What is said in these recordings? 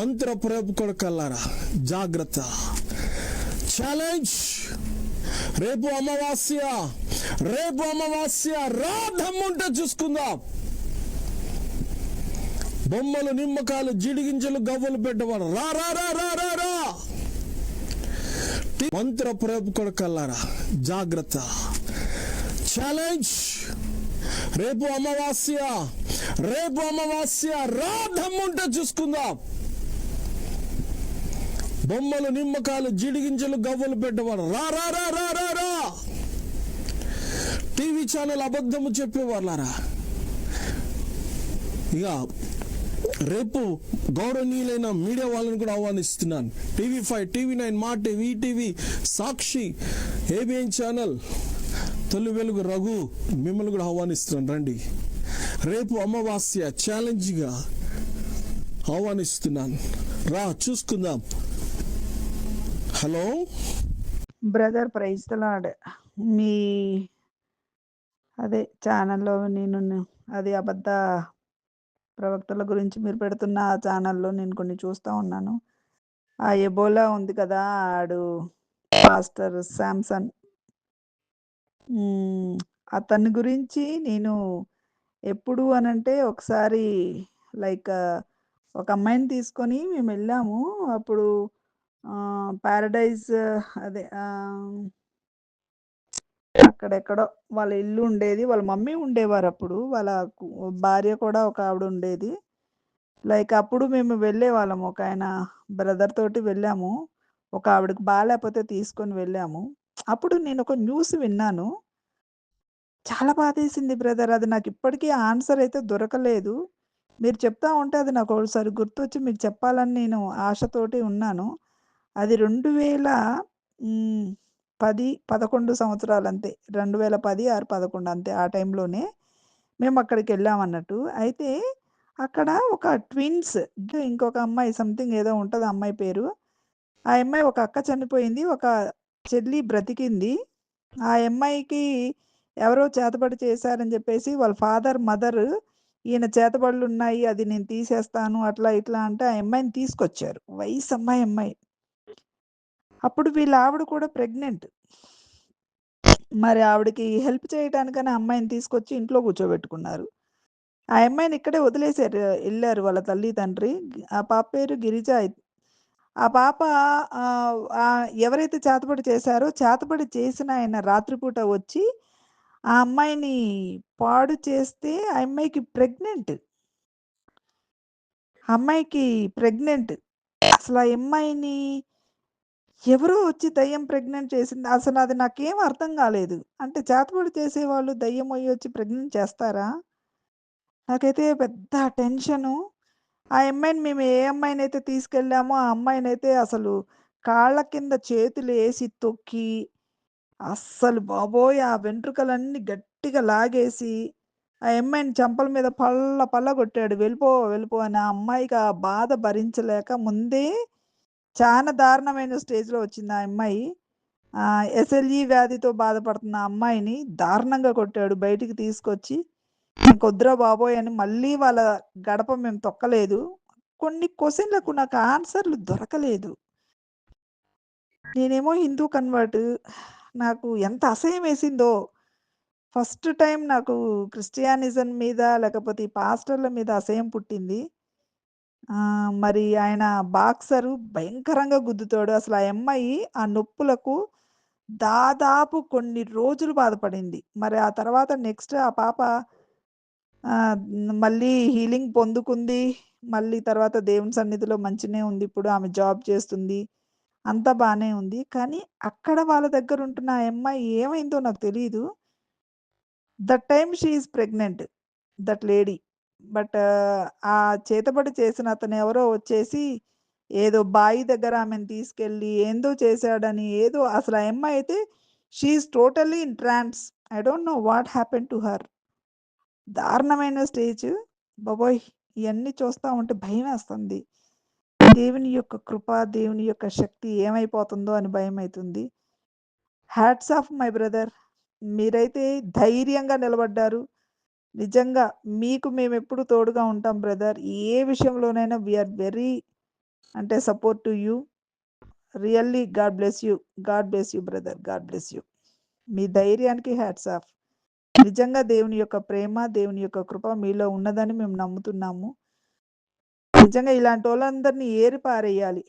మంత్ర ప్రేపు జాగ్రత్త. ఛాలెంజ్ రేపు అమావాస్య. రేపు అమావాస్య రా దమ్ముంటే చూసుకుందాం. బొమ్మలు నిమ్మకాయలు జిడిగింజలు గవ్వలు పెట్టవాడు రా రా రా రా రా రా. మంత్ర ప్రేపు జాగ్రత్త. ఛాలెంజ్ రేపు అమావాస్య. రేపు అమావాస్య రా దమ్ముంటే చూసుకుందాం. బొమ్మలు నిమ్మకాయలు జిడిగింజలు గవ్వలు పెట్టేవారు రా రా రా రా రా రా. టీవీ ఛానల్ అబద్ధము చెప్పేవాళ్ళారా? ఇక రేపు గౌరవనీయులైన మీడియా వాళ్ళని కూడా ఆహ్వానిస్తున్నాను. TV five TV nine Maa TV ETV Sakshi ABN channel Toli Velugu Raghu మిమ్మల్ని కూడా ఆహ్వానిస్తున్నాను. రండి. రేపు అమావాస్య ఛాలెంజ్గా ఆహ్వానిస్తున్నాను. రా చూసుకుందాం. హలో? బ్రదర్ ప్రైజ్ తలాడ్ మీ అదే ఛానల్లో నేను అది అబద్ధ ప్రవక్తల గురించి మీరు పెడుతున్న ఆ ఛానల్లో నేను కొన్ని చూస్తూ ఉన్నాను. ఆ ఎబోలా ఉంది కదా ఆడు పాస్టర్ శాంసన్. అతని గురించి నేను ఎప్పుడు అనంటే ఒకసారి లైక్ ఒక అమ్మాయిని తీసుకొని మేము వెళ్ళాము. అప్పుడు ప్యారడైజ్ అదే అక్కడెక్కడో వాళ్ళ ఇల్లు ఉండేది. వాళ్ళ మమ్మీ ఉండేవారు అప్పుడు వాళ్ళ భార్య కూడా ఒక ఆవిడ ఉండేది. లైక్ అప్పుడు మేము వెళ్ళే వాళ్ళము ఒక ఆయన బ్రదర్ తోటి వెళ్ళాము. ఒక ఆవిడకి బాగాలేకపోతే తీసుకొని వెళ్ళాము. అప్పుడు నేను ఒక న్యూస్ విన్నాను. చాలా బాధేసింది బ్రదర్. అది నాకు ఇప్పటికీ ఆన్సర్ అయితే దొరకలేదు. మీరు చెప్తా ఉంటే అది నాకు ఒకసారి గుర్తొచ్చి మీకు చెప్పాలని నేను ఆశతోటి ఉన్నాను. అది రెండు వేల పది పదకొండు సంవత్సరాలు అంతే రెండు వేల పది ఆరు పదకొండు అంతే ఆ టైంలోనే మేము అక్కడికి వెళ్ళాం అన్నట్టు. అయితే అక్కడ ఒక ట్విన్స్ ఇంకొక అమ్మాయి సంథింగ్ ఏదో ఉంటుంది అమ్మాయి పేరు. ఆ అమ్మాయి ఒక అక్క చనిపోయింది ఒక చెల్లి బ్రతికింది. ఆ అమ్మాయికి ఎవరో చేతబడి చేశారని చెప్పేసి వాళ్ళ ఫాదర్ మదర్ ఈయన చేతబడులు ఉన్నాయి అది నేను తీసేస్తాను అట్లా ఇట్లా అంటే ఆ అమ్మాయిని తీసుకొచ్చారు. వయసు అమ్మాయి అమ్మాయి. అప్పుడు వీళ్ళ ఆవిడ కూడా ప్రెగ్నెంట్. మరి ఆవిడకి హెల్ప్ చేయడానికని అమ్మాయిని తీసుకొచ్చి ఇంట్లో కూర్చోబెట్టుకున్నారు. ఆ అమ్మాయిని ఇక్కడే వదిలేశారు వెళ్ళారు వాళ్ళ తల్లి తండ్రి. ఆ పాప పేరు గిరిజ ఆ పాప ఎవరైతే చేతపడి చేశారో చేతపడి చేసిన ఆయన రాత్రిపూట వచ్చి ఆ అమ్మాయిని పాడు చేస్తే ఆ అమ్మాయికి ప్రెగ్నెంట్. అమ్మాయికి ప్రెగ్నెంట్. అసలు ఆ అమ్మాయిని ఎవరో వచ్చి దయ్యం ప్రెగ్నెంట్ చేసింది. అసలు అది నాకేం అర్థం కాలేదు. అంటే చేతబడి చేసేవాళ్ళు దయ్యం అయ్యి వచ్చి ప్రెగ్నెంట్ చేస్తారా? నాకైతే పెద్ద టెన్షను. ఆ అమ్మాయిని మేము ఏ అమ్మాయిని అయితే తీసుకెళ్ళామో ఆ అమ్మాయిని అయితే అసలు కాళ్ళ కింద చేతులు వేసి తొక్కి అస్సలు బాబోయ్! ఆ వెంట్రుకలన్నీ గట్టిగా లాగేసి ఆ అమ్మాయిని చెంపల మీద పళ్ళ పళ్ళ కొట్టాడు. వెళ్ళిపో వెళ్ళిపో అని ఆ అమ్మాయికి ఆ బాధ భరించలేక ముందే చాలా దారుణమైన స్టేజ్లో వచ్చింది ఆ అమ్మాయి. ఎస్ఎల్ఈ వ్యాధితో బాధపడుతున్న అమ్మాయిని దారుణంగా కొట్టాడు. బయటికి తీసుకొచ్చి ఇంకొద్దురా బాబోయ్ అని మళ్ళీ వాళ్ళ గడప మేము తొక్కలేదు. కొన్ని క్వశ్చన్లకు నాకు ఆన్సర్లు దొరకలేదు. నేనేమో హిందూ కన్వర్ట్. నాకు ఎంత అసహ్యం వేసిందో. ఫస్ట్ టైం నాకు క్రిస్టియానిజం మీద లేకపోతే పాస్టర్ల మీద అసహ్యం పుట్టింది. మరి ఆయన బాక్సరు భయంకరంగా గుద్దుతాడు. అసలు ఆ అమ్మాయి ఆ నొప్పులకు దాదాపు కొన్ని రోజులు బాధపడింది. మరి ఆ తర్వాత నెక్స్ట్ ఆ పాప మళ్ళీ హీలింగ్ పొందుకుంది. మళ్ళీ తర్వాత దేవుని సన్నిధిలో మంచినే ఉంది. ఇప్పుడు ఆమె జాబ్ చేస్తుంది. అంతా బాగానే ఉంది. కానీ అక్కడ వాళ్ళ దగ్గర ఉంటున్న ఆ అమ్మాయి ఏమైందో నాకు తెలియదు that time she is pregnant that lady. But ఆ చేతబడి చేసిన అతను ఎవరో వచ్చేసి ఏదో బాయి దగ్గర ఆమెను తీసుకెళ్ళి ఏందో చేశాడని ఏదో అసలు ఆ అమ్మాయి అయితే she's totally in trance. I don't know what happen to her. దారుణమైన స్టేజ్. బాబోయ్! ఇవన్నీ చూస్తూ ఉంటే భయం వేస్తుంది దేవుని యొక్క కృప దేవుని యొక్క శక్తి ఏమైపోతుందో అని భయం అవుతుంది హ్యాట్స్ ఆఫ్ మై బ్రదర్. మీరైతే ధైర్యంగా నిలబడ్డారు. నిజంగా మీకు మేము ఎప్పుడు తోడుగా ఉంటాం బ్రదర్. ఏ విషయంలోనైనా వీఆర్ వెరీ అంటే support to you. Really god bless you. God bless you brother. God bless you. మీ ధైర్యానికి హ్యాట్స్ ఆఫ్. నిజంగా దేవుని యొక్క ప్రేమ దేవుని యొక్క కృప మీలో ఉన్నదని మేము నమ్ముతున్నాము. నిజంగా ఇలాంటి వాళ్ళందరినీ ఏరి పారేయాలి.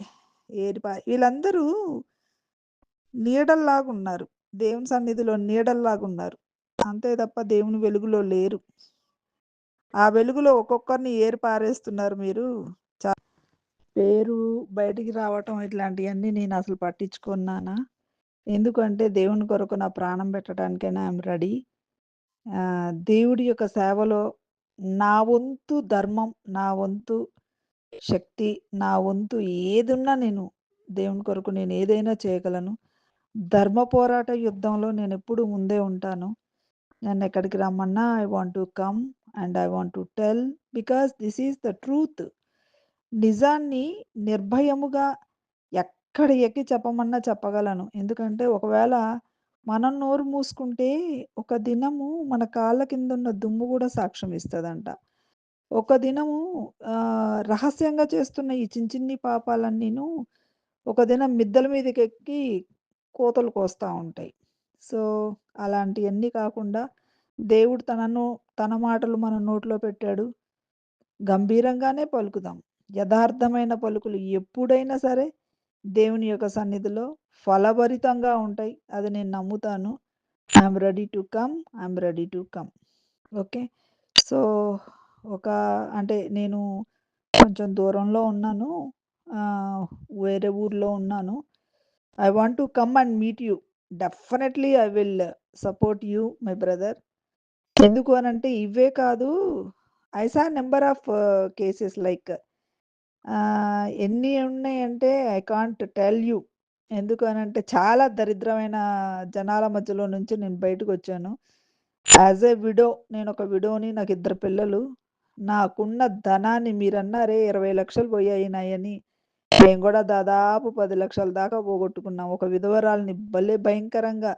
ఏరి పా వీళ్ళందరూ నీడల్లాగా ఉన్నారు దేవుని సన్నిధిలో నీడల్లాగా ఉన్నారు అంతే తప్ప దేవుని వెలుగులో లేరు. ఆ వెలుగులో ఒక్కొక్కరిని ఏర్పారేస్తున్నారు మీరు. పేరు బయటికి రావటం ఇట్లాంటివన్నీ నేను అసలు పట్టించుకున్నానా? ఎందుకంటే దేవుని కొరకు నా ప్రాణం పెట్టడానికైనా ఐఎమ్ రెడీ. దేవుడి యొక్క సేవలో నా వంతు ధర్మం నా వంతు శక్తి నా వంతు ఏదున్నా నేను దేవుని కొరకు నేను ఏదైనా చేయగలను. ధర్మ పోరాట యుద్ధంలో నేను ఎప్పుడు ముందే ఉంటాను. నన్ను ఎక్కడికి రమ్మన్నా I want to come and I want to tell because this is the truth నిజాన్ని నిర్భయముగా ఎక్కడ ఎక్కి చెప్పమన్నా చెప్పగలను. ఎందుకంటే ఒకవేళ మనం నోరు మూసుకుంటే ఒక దినము మన కాళ్ళ కింద ఉన్న దుమ్ము కూడా సాక్ష్యం ఇస్తుందంట. ఒక దినము రహస్యంగా చేస్తున్న ఈ చిన్న చిన్ని పాపాలన్నీను ఒక దినం మిద్దల మీదకి ఎక్కి కోతలు కోస్తూ ఉంటాయి. సో అలాంటివన్నీ కాకుండా దేవుడు తనను తన మాటలు మన నోట్లో పెట్టాడు. గంభీరంగానే పలుకుదాం. యథార్థమైన పలుకులు ఎప్పుడైనా సరే దేవుని యొక్క సన్నిధిలో ఫలభరితంగా ఉంటాయి. అది నేను నమ్ముతాను. I'm ready to come I'm ready to come. Okay? So ఒక అంటే నేను కొంచెం దూరంలో ఉన్నాను. వేరే ఊర్లో ఉన్నాను. I want to come and meet you. Definitely I will support you my brother ఎందుకు అని అంటే ఇవే కాదు. I saw number of cases like ఎన్ని ఉన్నాయంటే ఐ కాంట్ టెల్ యూ ఎందుకు అని అంటే చాలా దరిద్రమైన జనాల మధ్యలో నుంచి నేను బయటకు వచ్చాను. యాజ్ ఏ విడో నేను ఒక విడోని నాకు ఇద్దరు పిల్లలు. నాకున్న ధనాన్ని మీరు అన్నారే ఇరవై లక్షలు పోయాయి నాయని. మేము కూడా దాదాపు పది లక్షల దాకా పోగొట్టుకున్నాం. ఒక విధవరాల్ని భలే భయంకరంగా.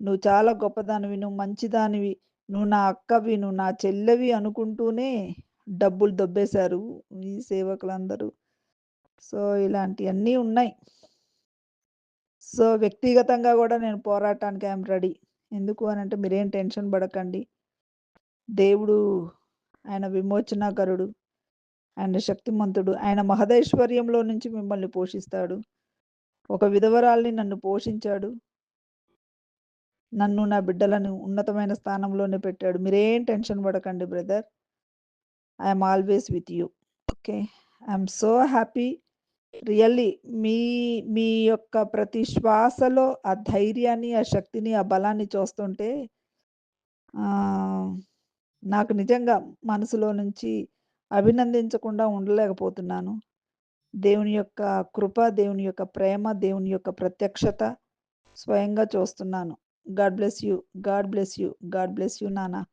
నువ్వు చాలా గొప్పదానివి నువ్వు మంచిదానివి. నువ్వు నా అక్కవి నువ్వు నా చెల్లెవి అనుకుంటూనే డబ్బులు దొబ్బేశారు ఈ సేవకులందరూ. సో ఇలాంటివన్నీ ఉన్నాయి. సో వ్యక్తిగతంగా కూడా నేను పోరాటానికి ఐఎమ్ రెడీ. ఎందుకు అని అంటే మీరేం టెన్షన్ పడకండి. దేవుడు ఆయన విమోచనాకరుడు. ఆయన శక్తిమంతుడు. ఆయన మహదైశ్వర్యంలో నుంచి మిమ్మల్ని పోషిస్తాడు. ఒక విధవరాల్ని నన్ను పోషించాడు. నన్ను నా బిడ్డలను ఉన్నతమైన స్థానంలోనే పెట్టాడు. మీరేం టెన్షన్ పడకండి brother. I'm always with you okay I'm so happy really మీ మీ యొక్క ప్రతి శ్వాసలో ఆ ధైర్యాన్ని ఆ శక్తిని ఆ బలాన్ని చూస్తుంటే నాకు నిజంగా మనసులో నుంచి అభినందించకుండా ఉండలేకపోతున్నాను. దేవుని యొక్క కృప దేవుని యొక్క ప్రేమ దేవుని యొక్క ప్రత్యక్షత స్వయంగా చూస్తున్నాను. God bless you God bless you God bless you నానా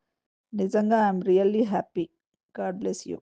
నిజంగా I'm really happy. God bless you.